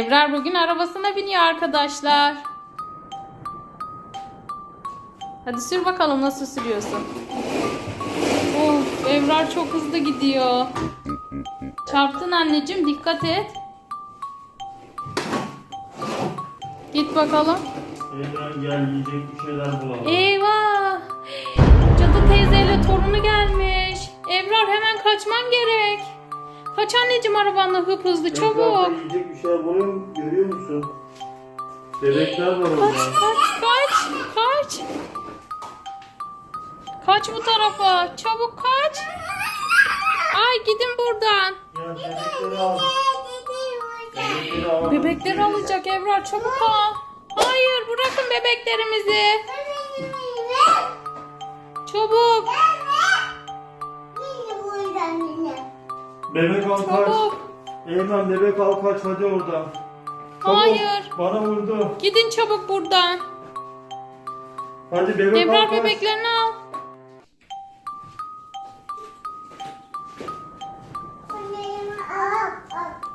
Ebrar bugün arabasına biniyor arkadaşlar. Hadi sür bakalım nasıl sürüyorsun. Of Ebrar çok hızlı gidiyor. Çarptın anneciğim dikkat et. Git bakalım. Evren gel yiyecek bir şeyler bulalım. Eyvah! Cadı teyzeyle torunu gelmiş. Ebrar hemen kaçman gerek. Kaç anneciğim arabanla hıp hızlı çabuk. yiyecek bir şeyler buluyor musun? Görüyor musun? Bebekler var Kaç orada. kaç kaç kaç. Kaç bu tarafa. Çabuk kaç. Ay gidin buradan. Ya bebekleri al. Bebekleri al. Bebekleri alacak Ebrar çabuk al. Hayır bırakın bebeklerimizi. Çabuk. Bebek al kaç. Çabuk. Eymen bebek al kaç hadi oradan. Çabuk. Hayır. Bana vurdu. Gidin çabuk buradan. Hadi bebek al Ebrar kaç. bebeklerini al.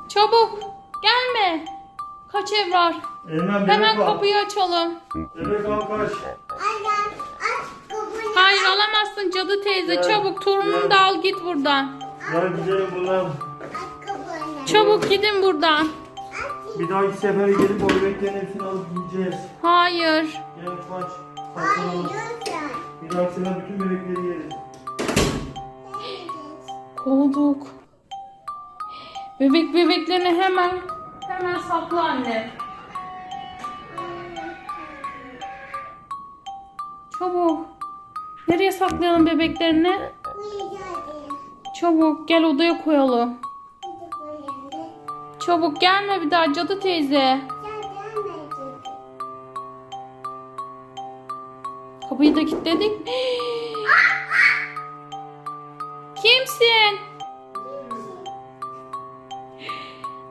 Çabuk. Gelme. Kaç Ebrar. Eymen bebek Hemen al. kapıyı açalım. Bebek al kaç. Hayır alamazsın cadı teyze. Gel, Çabuk torununu gel. da al git buradan. Gel gidelim buradan. Çabuk gidin buradan. Bir dahaki sefere gelip o bebeklerin hepsini alıp yiyeceğiz. Hayır. Gel kaç. Saklanalım. Bir dahaki sefer bütün bebekleri yeriz. Kovulduk. Bebek bebeklerini hemen hemen sakla anne. Çabuk. Nereye saklayalım bebeklerini? Çabuk gel odaya koyalım. Çabuk gelme bir daha cadı teyze. Kapıyı da kilitledik. Kimsin?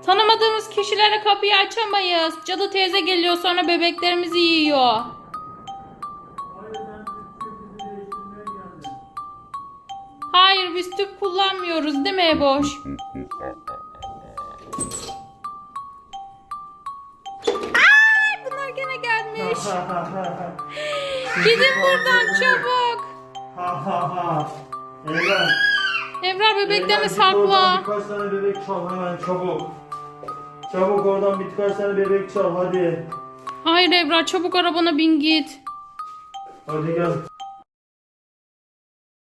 Tanımadığımız kişilere kapıyı açamayız. Cadı teyze geliyor sonra bebeklerimizi yiyor. Hayır biz tüp kullanmıyoruz değil mi Eboş? Ay bunlar gene gelmiş. Gidin buradan çabuk. Eymen. Ebrar bebeklerini Eymen, git oradan sakla. Birkaç tane bebek çal hemen çabuk. Çabuk oradan birkaç tane bebek çal hadi. Hayır Ebrar çabuk arabana bin git. Hadi gel.